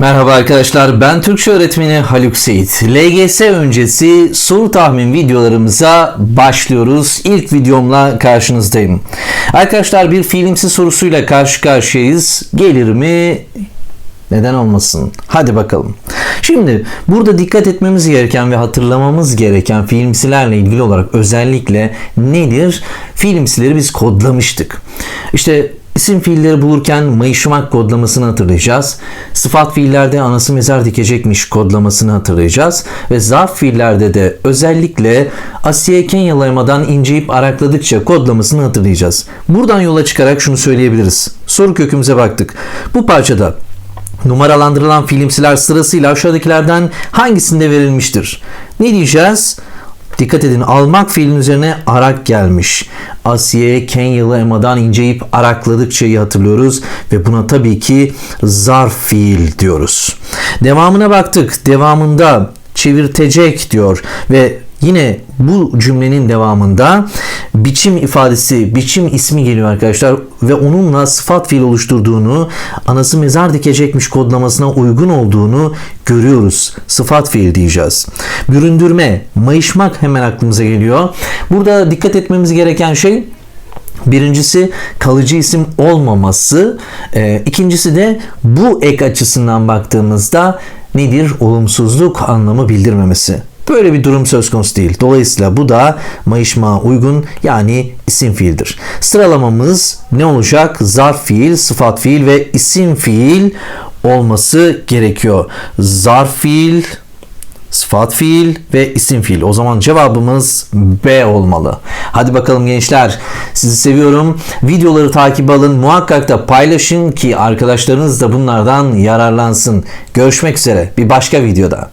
Merhaba arkadaşlar ben Türkçe öğretmeni Haluk Seyit. LGS öncesi soru tahmin videolarımıza başlıyoruz. İlk videomla karşınızdayım. Arkadaşlar bir filmsi sorusuyla karşı karşıyayız. Gelir mi? Neden olmasın? Hadi bakalım. Şimdi burada dikkat etmemiz gereken ve hatırlamamız gereken filmsilerle ilgili olarak özellikle nedir? Filmsileri biz kodlamıştık. İşte isim fiilleri bulurken mayışmak kodlamasını hatırlayacağız. Sıfat fiillerde anası mezar dikecekmiş kodlamasını hatırlayacağız. Ve zarf fiillerde de özellikle Asiye Kenyalaymadan inceyip arakladıkça kodlamasını hatırlayacağız. Buradan yola çıkarak şunu söyleyebiliriz. Soru kökümüze baktık. Bu parçada numaralandırılan filmsiler sırasıyla aşağıdakilerden hangisinde verilmiştir? Ne diyeceğiz? Dikkat edin almak fiilin üzerine arak gelmiş. Asiye Kenyalı emadan inceyip arakladıkçayı hatırlıyoruz ve buna tabii ki zarf fiil diyoruz. Devamına baktık. Devamında çevirtecek diyor ve Yine bu cümlenin devamında biçim ifadesi, biçim ismi geliyor arkadaşlar ve onunla sıfat fiil oluşturduğunu, anası mezar dikecekmiş kodlamasına uygun olduğunu görüyoruz. Sıfat fiil diyeceğiz. Büründürme, mayışmak hemen aklımıza geliyor. Burada dikkat etmemiz gereken şey Birincisi kalıcı isim olmaması. E, ikincisi de bu ek açısından baktığımızda nedir? Olumsuzluk anlamı bildirmemesi. Böyle bir durum söz konusu değil. Dolayısıyla bu da mayışma uygun yani isim fiildir. Sıralamamız ne olacak? Zarf fiil, sıfat fiil ve isim fiil olması gerekiyor. Zarf fiil, sıfat fiil ve isim fiil. O zaman cevabımız B olmalı. Hadi bakalım gençler. Sizi seviyorum. Videoları takip alın. Muhakkak da paylaşın ki arkadaşlarınız da bunlardan yararlansın. Görüşmek üzere bir başka videoda.